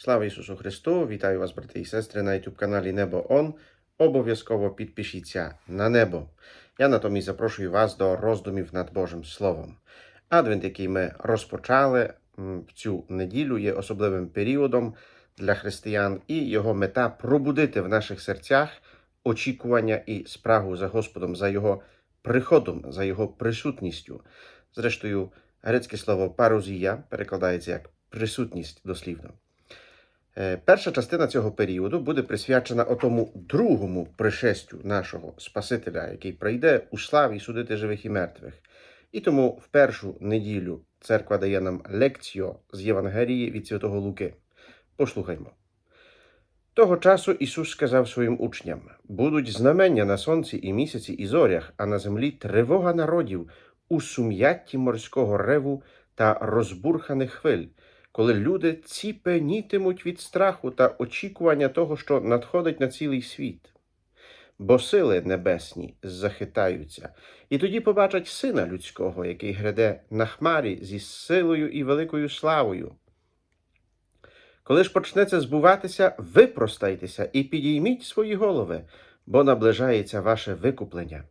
Слава Ісусу Христу! Вітаю вас, брати і сестри, на youtube каналі Небо Он. Обов'язково підпишіться на небо. Я натомість запрошую вас до роздумів над Божим Словом. Адвент, який ми розпочали в цю неділю, є особливим періодом для християн, і його мета пробудити в наших серцях очікування і спрагу за Господом, за Його приходом, за Його присутністю. Зрештою, грецьке слово парузія перекладається як присутність дослівно. Е, Перша частина цього періоду буде присвячена отому другому пришестю нашого Спасителя, який прийде у славі судити живих і мертвих. І тому в першу неділю церква дає нам лекціо з Євангелії від Святого Луки. Послухаймо. Того часу Ісус сказав своїм учням: будуть знамення на сонці і місяці і зорях, а на землі тривога народів у сум'ятті морського реву та розбурханих хвиль коли люди ціпенітимуть від страху та очікування того, що надходить на цілий світ. Бо сили небесні захитаються, і тоді побачать сина людського, який гряде на хмарі зі силою і великою славою. Коли ж почнеться збуватися, випростайтеся і підійміть свої голови, бо наближається ваше викуплення.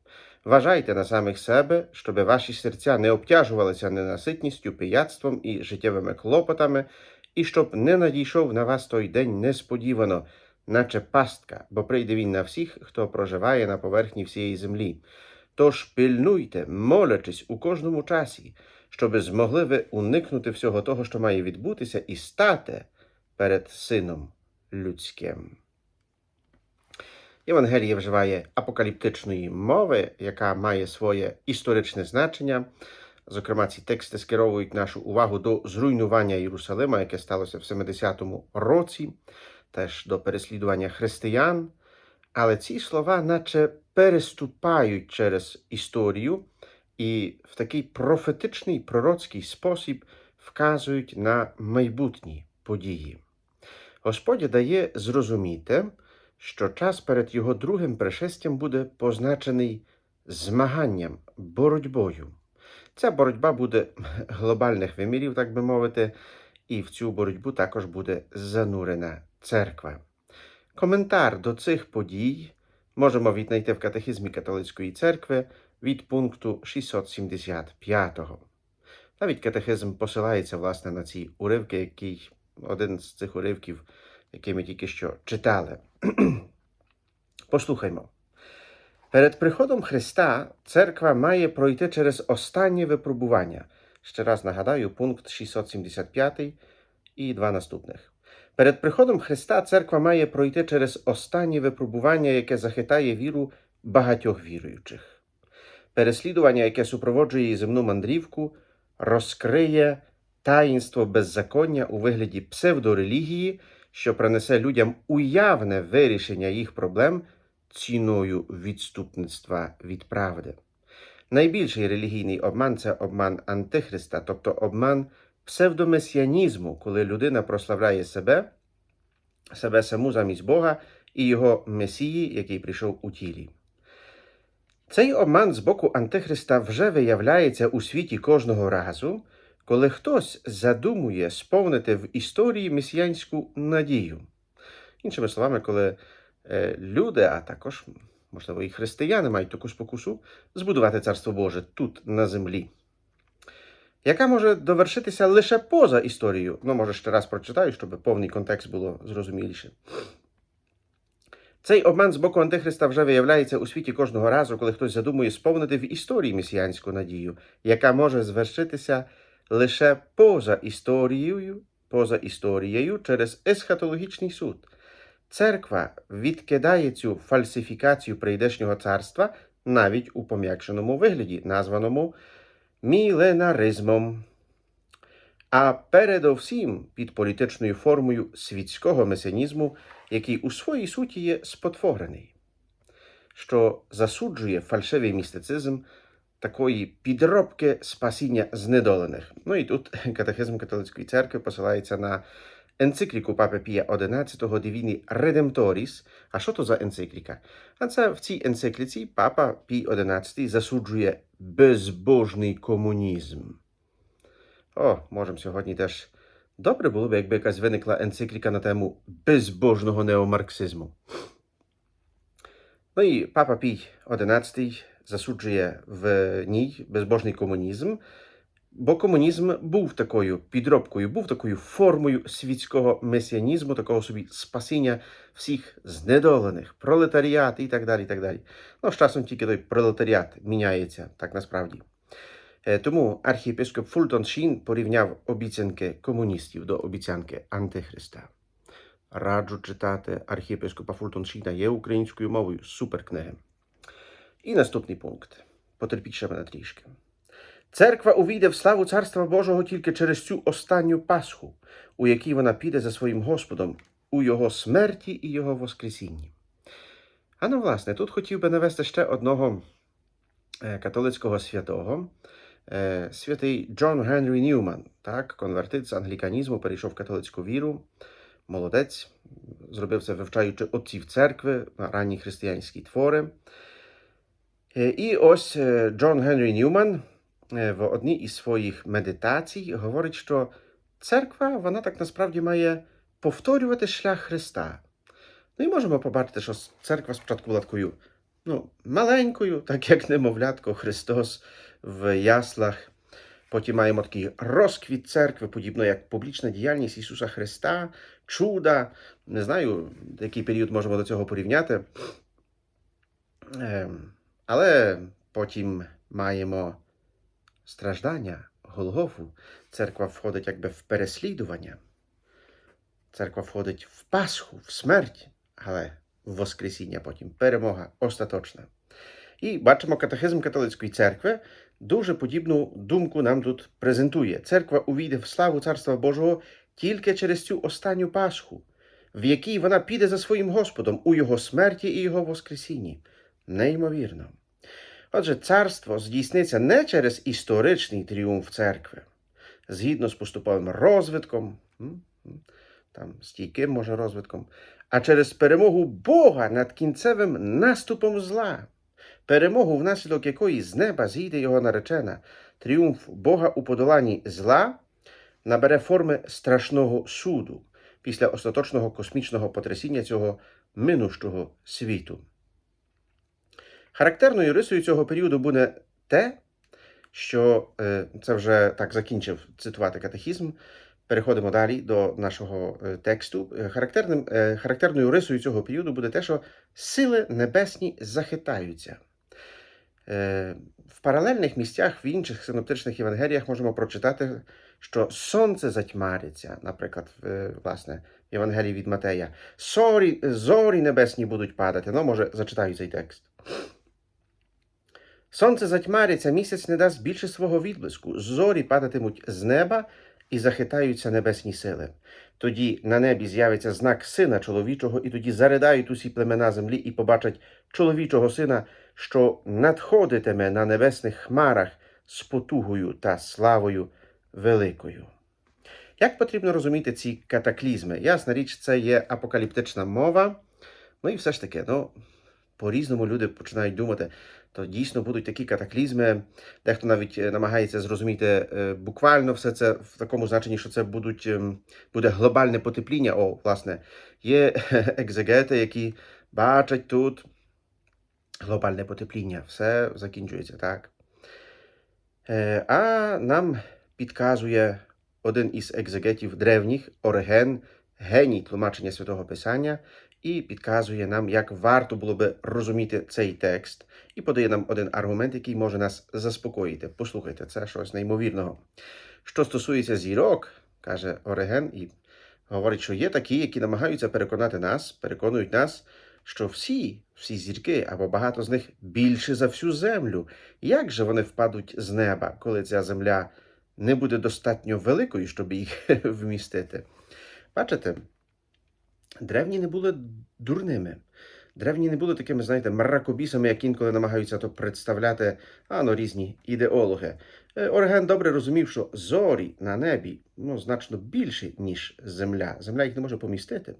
Вважайте на самих себе, щоби ваші серця не обтяжувалися ненаситністю, пияцтвом і життєвими клопотами, і щоб не надійшов на вас той день несподівано, наче пастка, бо прийде він на всіх, хто проживає на поверхні всієї землі. Тож пильнуйте, молячись у кожному часі, щоби змогли ви уникнути всього того, що має відбутися, і стати перед Сином Людським. Євангеліє вживає апокаліптичної мови, яка має своє історичне значення. Зокрема, ці тексти скеровують нашу увагу до зруйнування Єрусалима, яке сталося в 70-му році, теж до переслідування християн. Але ці слова, наче переступають через історію і в такий профетичний пророцький спосіб вказують на майбутні події. Господь дає зрозуміти, що час перед його другим пришестям буде позначений змаганням, боротьбою. Ця боротьба буде глобальних вимірів, так би мовити, і в цю боротьбу також буде занурена церква. Коментар до цих подій можемо віднайти в катехизмі католицької церкви від пункту 675. Навіть катехизм посилається власне на ці уривки, який один з цих уривків, який ми тільки що читали. Послухаймо. Перед приходом Христа церква має пройти через останнє випробування. Ще раз нагадаю, пункт 675 і два наступних. Перед приходом Христа церква має пройти через останнє випробування, яке захитає віру багатьох віруючих. Переслідування, яке супроводжує її земну мандрівку, розкриє таїнство беззаконня у вигляді псевдорелігії, що принесе людям уявне вирішення їх проблем ціною відступництва від правди. Найбільший релігійний обман це обман Антихриста, тобто обман псевдомесіанізму, коли людина прославляє себе, себе саму замість Бога і його Месії, який прийшов у тілі. Цей обман з боку Антихриста вже виявляється у світі кожного разу, коли хтось задумує сповнити в історії месіянську надію. Іншими словами, коли е, люди, а також, можливо, і християни мають таку спокусу збудувати Царство Боже тут на землі, яка може довершитися лише поза історією. Ну, може, ще раз прочитаю, щоб повний контекст було зрозуміліше. Цей обман з боку Антихриста вже виявляється у світі кожного разу, коли хтось задумує сповнити в історії месіянську надію, яка може звершитися лише поза історією, поза історією через есхатологічний суд. Церква відкидає цю фальсифікацію прийдешнього царства навіть у пом'якшеному вигляді, названому міленаризмом. А передовсім під політичною формою світського месенізму, який у своїй суті є спотворений, що засуджує фальшивий містицизм такої підробки спасіння знедолених. Ну і тут катехизм католицької церкви посилається на енцикліку Папи Пія XI Divini Redemptoris. А що то за енцикліка? А це в цій енцикліці Папа Пій XI засуджує безбожний комунізм. О, можемо сьогодні теж Добре було б, якби якась виникла енцикліка на тему безбожного неомарксизму. No i Papa Pij XI засуджує в ній безбожний комунізм, бо комунізм був такою підробкою, був такою формою світського месіанізму, такого собі спасіння всіх знедолених, пролетаріат і так далі. і так далі. Ну, з часом тільки той пролетаріат міняється, так насправді. Е, Тому архієпископ Фултон Шін порівняв обіцянки комуністів до обіцянки Антихриста. Раджу читати архієпископа Фултон Шіна є українською мовою. Супер книги. І наступний пункт. Потерпіть ще мене трішки. Церква увійде в славу Царства Божого тільки через цю останню Пасху, у якій вона піде за своїм Господом у Його смерті і Його Воскресінні. А ну, власне, тут хотів би навести ще одного е, католицького святого. Е, Святий Джон Генрі Ньюман, так, конвертит з англіканізму, перейшов в католицьку віру, молодець, зробив це вивчаючи отців церкви, ранні християнські твори. Е, І ось Джон Генрі Ньюман в одній із своїх медитацій говорить, що церква, вона так насправді має повторювати шлях Христа. Ну і можемо побачити, що церква спочатку була такою ну, маленькою, так як немовлятко Христос в яслах. Потім маємо такий розквіт церкви, подібно як публічна діяльність Ісуса Христа, чуда. Не знаю, який період можемо до цього порівняти. Ем, Але потім маємо страждання, Голгофу. Церква входить якби в переслідування. Церква входить в Пасху, в смерть, але в Воскресіння потім перемога остаточна. І бачимо, катехизм католицької церкви дуже подібну думку нам тут презентує. Церква увійде в славу Царства Божого тільки через цю останню Пасху, в якій вона піде за своїм Господом у Його смерті і Його Воскресінні. Неймовірно. Отже, царство здійсниться не через історичний тріумф церкви, згідно з поступовим розвитком, там стійким може розвитком, а через перемогу Бога над кінцевим наступом зла, перемогу, внаслідок якої з неба зійде його наречена, тріумф Бога у подоланні зла набере форми страшного суду після остаточного космічного потрясіння цього минущого світу. Характерною рисою цього періоду буде те, що е, це вже так закінчив цитувати катехізм. Переходимо далі до нашого е, тексту. Е, Характерним, характерною рисою цього періоду буде те, що сили небесні захитаються. В паралельних місцях в інших синоптичних євангеліях можемо прочитати, що сонце затьмариться, наприклад, власне, в Євангелії від Матея. Зорі, зорі небесні будуть падати. Ну, може, зачитаю цей текст. Сонце затьмариться, місяць не дасть більше свого відблиску, зорі падатимуть з неба і захитаються небесні сили. Тоді на небі з'явиться знак сина чоловічого, і тоді заридають усі племена землі і побачать чоловічого сина, що надходитиме на небесних хмарах з потугою та славою великою. Як потрібно розуміти ці катаклізми? Ясна річ, це є апокаліптична мова. Ну і все ж таки, ну, по-різному люди починають думати, то дійсно будуть такі катаклізми. Дехто навіть е, намагається зрозуміти е, буквально все це в такому значенні, що це будуть, ем, буде глобальне потепління. О, власне, є екзегети, які бачать тут глобальне потепління. Все закінчується так. Е, А нам підказує один із екзегетів древніх, Ориген, геній тлумачення святого Писання, і підказує нам, як варто було би розуміти цей текст, і подає нам один аргумент, який може нас заспокоїти. Послухайте, це щось неймовірного. Що стосується зірок, каже Ориген, і говорить, що є такі, які намагаються переконати нас, переконують нас, що всі, всі зірки або багато з них більше за всю землю. Як же вони впадуть з неба, коли ця земля не буде достатньо великою, щоб їх вмістити? Бачите, древні не були дурними. Древні не були такими, знаєте, мракобісами, як інколи намагаються то представляти а, ну, різні ідеологи. Е, Ориген добре розумів, що зорі на небі ну, значно більші, ніж земля. Земля їх не може помістити.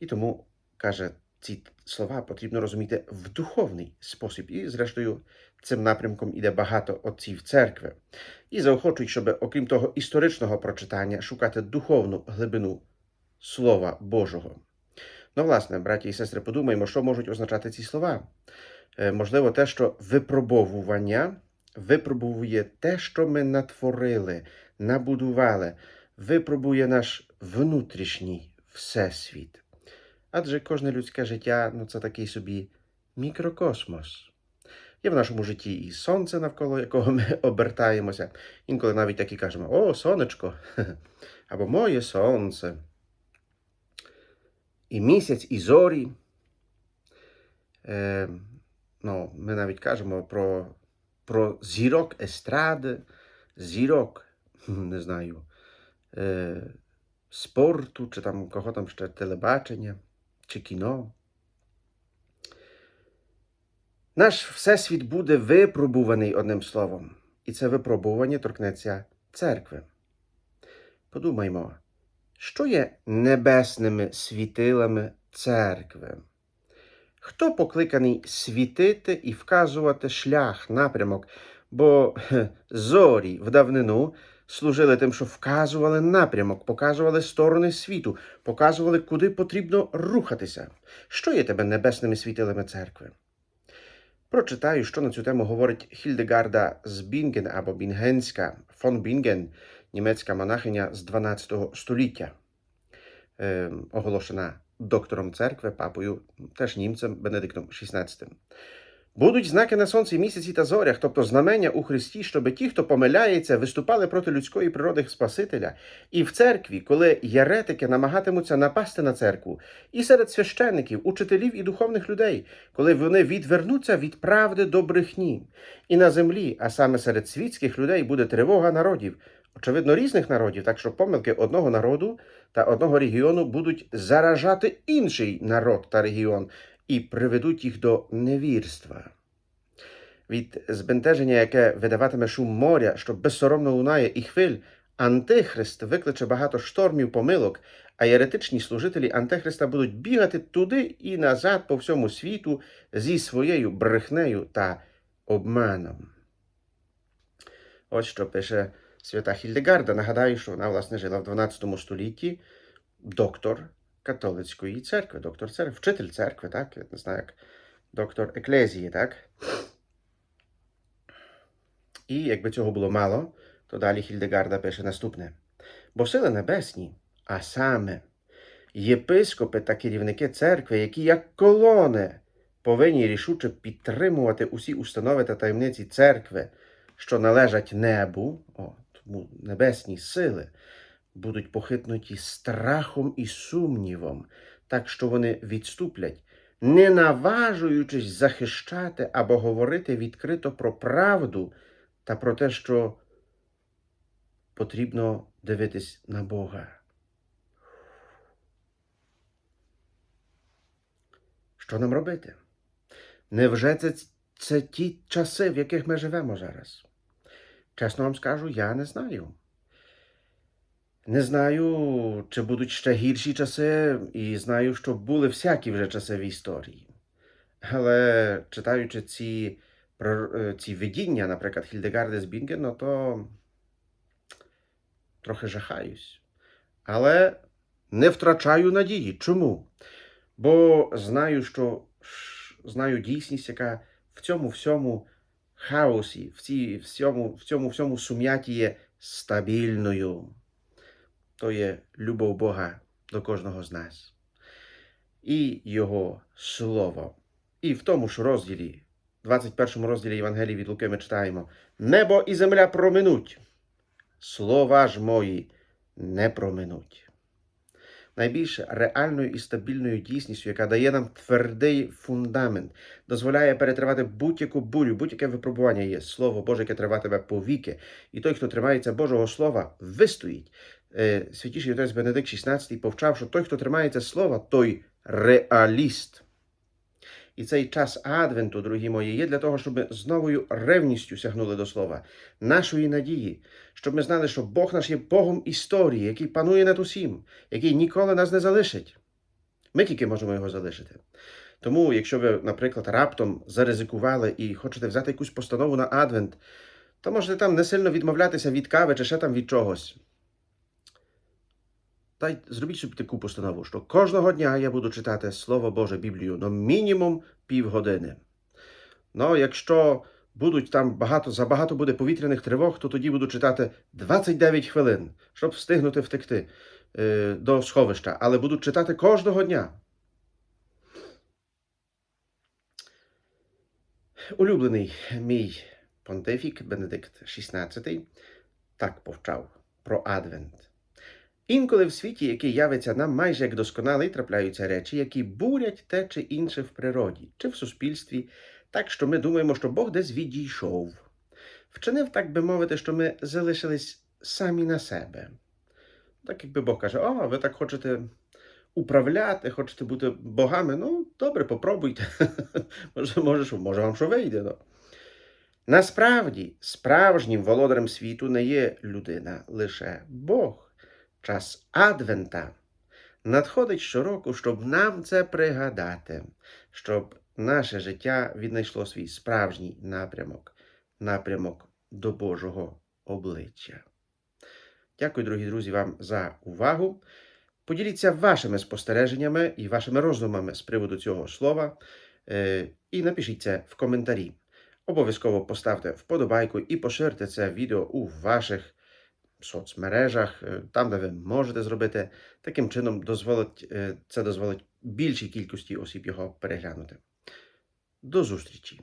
І тому каже, ці слова потрібно розуміти в духовний спосіб. І, зрештою, цим напрямком іде багато отців церкви. І заохочують, щоб, окрім того історичного прочитання, шукати духовну глибину Слова Божого. Ну, власне, браті і сестри, подумаємо, що можуть означати ці слова. Е, Можливо, те, що випробовування випробовує те, що ми натворили, набудували, випробує наш внутрішній всесвіт. Адже кожне людське життя ну, це такий собі мікрокосмос. Є в нашому житті і сонце, навколо якого ми обертаємося. Інколи навіть так і кажемо: О, сонечко! або моє сонце. І місяць, і зорі. Е, ну, ми навіть кажемо про, про зірок естради, зірок, не знаю, е, спорту, чи там кого там ще телебачення, чи кіно. Наш всесвіт буде випробуваний одним словом, і це випробування торкнеться церкви. Подумаймо, що є небесними світилами церкви? Хто покликаний світити і вказувати шлях, напрямок? Бо зорі в давнину служили тим, що вказували напрямок, показували сторони світу, показували, куди потрібно рухатися. Що є тебе небесними світилами церкви? Прочитаю, що на цю тему говорить Хільдегарда з Бінген або Бінгенська, фон Бінген, німецька монахиня з 12 століття, е, оголошена доктором церкви, папою, теж німцем Бенедиктом XVI. Будуть знаки на сонці, місяці та зорях, тобто знамення у Христі, щоб ті, хто помиляється, виступали проти людської природи Спасителя, і в церкві, коли єретики намагатимуться напасти на церкву, і серед священиків, учителів і духовних людей, коли вони відвернуться від правди до брехні, і на землі, а саме серед світських людей, буде тривога народів, очевидно, різних народів, так що помилки одного народу та одного регіону будуть заражати інший народ та регіон і приведуть їх до невірства. Від збентеження, яке видаватиме шум моря, що безсоромно лунає і хвиль, Антихрист викличе багато штормів помилок, а єретичні служителі Антихриста будуть бігати туди і назад по всьому світу зі своєю брехнею та обманом. Ось що пише свята Хільдегарда. Нагадаю, що вона, власне, жила в 12 столітті доктор католицької церкви, доктор церкви, вчитель церкви, так? Я не знаю, як доктор еклезії, так? І якби цього було мало, то далі Хільдегарда пише наступне: бо сили небесні, а саме єпископи та керівники церкви, які як колони повинні рішуче підтримувати усі установи та таємниці церкви, що належать небу, о, тому небесні сили, будуть похитнуті страхом і сумнівом, так що вони відступлять, не наважуючись захищати або говорити відкрито про правду та про те, що потрібно дивитись на Бога. Що нам робити? Невже це, це ті часи, в яких ми живемо зараз? Чесно вам скажу, я не знаю. Не знаю, чи будуть ще гірші часи, і знаю, що були всякі вже часи в історії. Але читаючи ці, е, ці видіння, наприклад, Хільдегарди з Бінген, то трохи жахаюсь. Але не втрачаю надії. Чому? Бо знаю, що знаю дійсність, яка в цьому всьому хаосі, в, цій, всьому, в цьому всьому сум'яті є стабільною. То є любов Бога до кожного з нас. І Його Слово. І в тому ж розділі, 21 розділі Євангелії від Луки ми читаємо: Небо і земля проминуть, слова ж мої не проминуть. Найбільш реальною і стабільною дійсністю, яка дає нам твердий фундамент, дозволяє перетривати будь-яку бурю, будь-яке випробування є Слово Боже, яке триватиме повіки. І той, хто тримається Божого Слова, вистоїть. Е, Святіший отець Бенедикт XVI повчав, що той, хто тримається слова, той реаліст. І цей час Адвенту, дорогі мої, є для того, щоб ми з новою ревністю сягнули до слова, нашої надії, щоб ми знали, що Бог наш є Богом історії, який панує над усім, який ніколи нас не залишить. Ми тільки можемо його залишити. Тому, якщо ви, наприклад, раптом заризикували і хочете взяти якусь постанову на Адвент, то можете там не сильно відмовлятися від кави чи ще там від чогось. Та й зробіть собі таку постанову, що кожного дня я буду читати Слово Боже Біблію, ну мінімум півгодини. Ну, якщо будуть там багато, забагато буде повітряних тривог, то тоді буду читати 29 хвилин, щоб встигнути втекти е, до сховища. Але буду читати кожного дня. Улюблений мій понтифік Бенедикт XVI так повчав про Адвент. Інколи в світі, який явиться нам майже як досконалий, трапляються речі, які бурять те чи інше в природі чи в суспільстві, так що ми думаємо, що Бог десь відійшов. Вчинив, так би мовити, що ми залишились самі на себе. Так якби Бог каже: О, ви так хочете управляти, хочете бути богами, ну добре, попробуйте. може, може, може вам що вийде. Ну. Насправді, справжнім володарем світу не є людина, лише Бог. Час Адвента надходить щороку, щоб нам це пригадати, щоб наше життя віднайшло свій справжній напрямок, напрямок до Божого обличчя. Дякую, дорогі друзі, вам за увагу. Поділіться вашими спостереженнями і вашими роздумами з приводу цього слова. е, І напишіть це в коментарі. Обов'язково поставте вподобайку і поширте це відео у ваших соцмережах, е, там, де ви можете зробити. Таким чином дозволить, е, це дозволить більшій кількості осіб його переглянути. До зустрічі!